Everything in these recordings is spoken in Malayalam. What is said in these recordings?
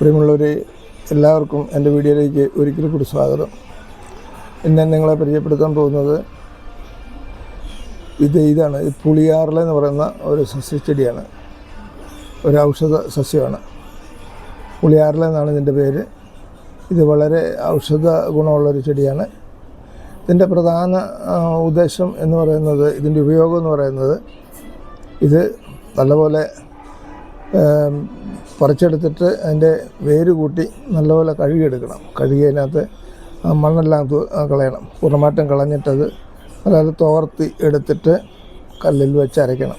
പ്രിയമുള്ളവരെ എല്ലാവർക്കും എന്റെ വീഡിയോയിലേക്ക് ഒരിക്കൽ കൂടി സ്വാഗതം. ഇന്ന് നിങ്ങളെ പരിചയപ്പെടുത്താൻ പോകുന്നത് ഇത് ഇതാണ്. പുളിയാറിലെന്ന് പറയുന്ന ഒരു സസ്യച്ചെടിയാണ് ഒരു ഔഷധ സസ്യമാണ്. പുളിയാറിലെന്നാണ് ഇതിന്റെ പേര്. ഇത് വളരെ ഔഷധ ഗുണമുള്ളൊരു ചെടിയാണ്. ഇതിന്റെ പ്രധാന ഉദ്ദേശം എന്ന് പറയുന്നത് ഇതിന്റെ ഉപയോഗം എന്ന് പറയുന്നത് ഇത് നല്ലപോലെ പറിച്ചെടുത്തിട്ട് അതിന്റെ വേര് കൂട്ടി നല്ലപോലെ കഴുകിയെടുക്കണം. കഴുകി അതിനകത്ത് ആ മണ്ണെല്ലാം കളയണം. പൂർണമായിട്ടും കളഞ്ഞിട്ടത് അതായത് തോർത്തി എടുത്തിട്ട് കല്ലിൽ വെച്ച് അരയ്ക്കണം.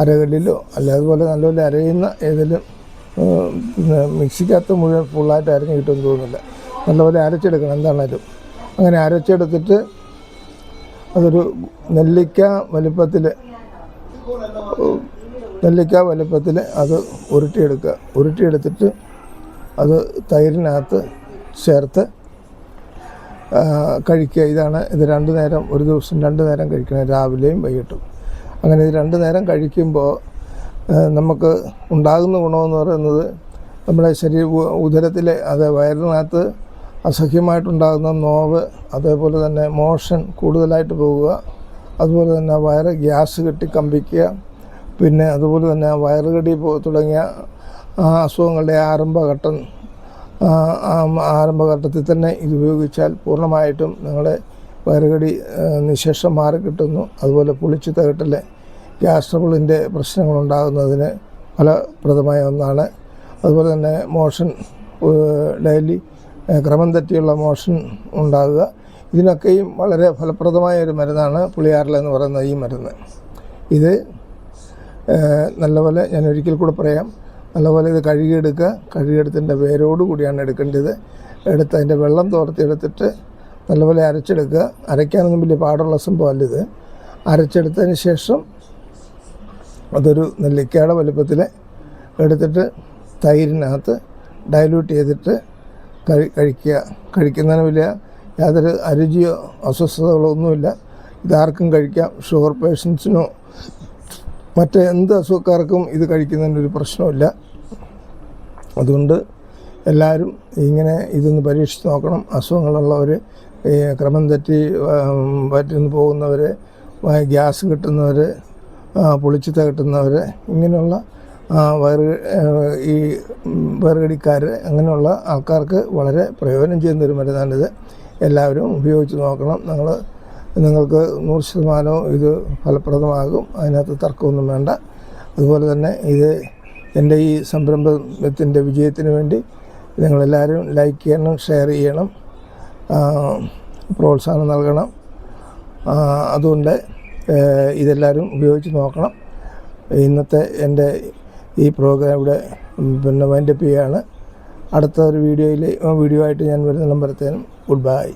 അരകല്ലിലോ അല്ല അതുപോലെ നല്ലപോലെ അരയുന്ന ഏതെങ്കിലും പിന്നെ മിക്സിക്കകത്ത് മുഴുവൻ ഫുള്ളായിട്ട് അരഞ്ഞ് കിട്ടുമെന്ന് തോന്നുന്നില്ല. നല്ലപോലെ അരച്ചെടുക്കണം എന്താണേലും. അങ്ങനെ അരച്ചെടുത്തിട്ട് അതൊരു നെല്ലിക്ക വലിപ്പത്തിൽ നെല്ലിക്ക വലുപ്പത്തിൽ അത് ഉരുട്ടിയെടുക്കുക. ഉരുട്ടിയെടുത്തിട്ട് അത് തൈരിനകത്ത് ചേർത്ത് കഴിക്കുക. ഇതാണ് ഇത് രണ്ട് നേരം ഒരു ദിവസം രണ്ട് നേരം കഴിക്കണം രാവിലെയും വൈകിട്ടും. അങ്ങനെ ഇത് രണ്ട് നേരം കഴിക്കുമ്പോൾ നമുക്ക് ഉണ്ടാകുന്ന ഗുണമെന്ന് പറയുന്നത് നമ്മുടെ ശരീര ഉദരത്തിലെ അത് വയറിനകത്ത് അസഹ്യമായിട്ടുണ്ടാകുന്ന നോവ് അതേപോലെ തന്നെ മോഷൻ കൂടുതലായിട്ട് പോവുക അതുപോലെ തന്നെ വയറ് ഗ്യാസ് കെട്ടി കമ്പിക്കുക പിന്നെ അതുപോലെ തന്നെ വയറുകടി തുടങ്ങിയ അസുഖങ്ങളുടെ ആരംഭഘട്ടം ആരംഭഘട്ടത്തിൽ തന്നെ ഇത് ഉപയോഗിച്ചാൽ പൂർണമായിട്ടും നിങ്ങളെ വയറുകടി നിശേഷം നിശേഷം മാറിക്കിട്ടുന്നു അതുപോലെ പുളിച്ചു തകട്ടിലെ ഗ്യാസ് ട്രബിളിന്റെ പ്രശ്നങ്ങളുണ്ടാകുന്നതിന് ഫലപ്രദമായ ഒന്നാണ്. അതുപോലെ തന്നെ മോഷൻ ഡെയിലി ക്രമം തെറ്റിയുള്ള മോഷൻ ഉണ്ടാകുക. ഇതിനൊക്കെയും വളരെ ഫലപ്രദമായ ഒരു മരുന്നാണ് പുളിയാറില എന്ന് പറയുന്ന ഈ മരുന്ന്. ഇത് നല്ലപോലെ ഞാൻ ഒരിക്കൽ കൂടെ പറയാം. നല്ലപോലെ ഇത് കഴുകിയെടുക്കുക. കഴുകിയെടുത്തതിന്റെ വേരോട് കൂടിയാണ് എടുക്കേണ്ടത്. എടുത്ത് അതിന്റെ വെള്ളം തോർത്തിയെടുത്തിട്ട് നല്ലപോലെ അരച്ചെടുക്കുക. അരയ്ക്കാനൊന്നും വലിയ പാടുള്ള സംഭവമല്ല ഇത്. അരച്ചെടുത്തതിന് ശേഷം അതൊരു നെല്ലിക്കയുടെ വലുപ്പത്തിൽ എടുത്തിട്ട് തൈരിനകത്ത് ഡൈല്യൂട്ട് ചെയ്തിട്ട് കഴി കഴിക്കുക. കഴിക്കുന്നതിന് വലിയ യാതൊരു അരുചിയോ അസ്വസ്ഥതകളോ ഒന്നുമില്ല. ഇതാർക്കും കഴിക്കാം. ഷുഗർ പേഷ്യൻസിനോ മറ്റ് എന്ത് അസുഖക്കാർക്കും ഇത് കഴിക്കുന്നതിന് ഒരു പ്രശ്നമില്ല അതുകൊണ്ട് എല്ലാവരും ഇങ്ങനെ ഇതൊന്ന് പരീക്ഷിച്ച് നോക്കണം. അസുഖങ്ങളുള്ളവർ ക്രമം തെറ്റി വയറ്റിൽ പോകുന്നവർ ഗ്യാസ് കിട്ടുന്നവർ പുളിച്ചു കിട്ടുന്നവർ ഇങ്ങനെയുള്ള വയറ് ഈ വയറുകടിക്കാർ അങ്ങനെയുള്ള ആൾക്കാർക്ക് വളരെ പ്രയോജനം ചെയ്യുന്ന ഒരു മരുന്നാണിത്. എല്ലാവരും ഉപയോഗിച്ച് നോക്കണം. നിങ്ങൾ നിങ്ങൾക്ക് നൂറ് ശതമാനവും ഇത് ഫലപ്രദമാകും. അതിനകത്ത് തർക്കമൊന്നും വേണ്ട. അതുപോലെ തന്നെ ഇത് എന്റെ ഈ സംരംഭത്തിന്റെ വിജയത്തിന് വേണ്ടി നിങ്ങളെല്ലാവരും ലൈക്ക് ചെയ്യണം ഷെയർ ചെയ്യണം പ്രോത്സാഹനം നൽകണം. അതുകൊണ്ട് ഇതെല്ലാവരും ഉപയോഗിച്ച് നോക്കണം. ഇന്നത്തെ എന്റെ ഈ പ്രോഗ്രാം ഇവിടെ പിന്നെ വൈൻഡപ്പ് ചെയ്യുകയാണ് അടുത്ത ഒരു വീഡിയോയിൽ വീഡിയോ ആയിട്ട് ഞാൻ വരുന്ന വരത്തേനും ഗുഡ് ബൈ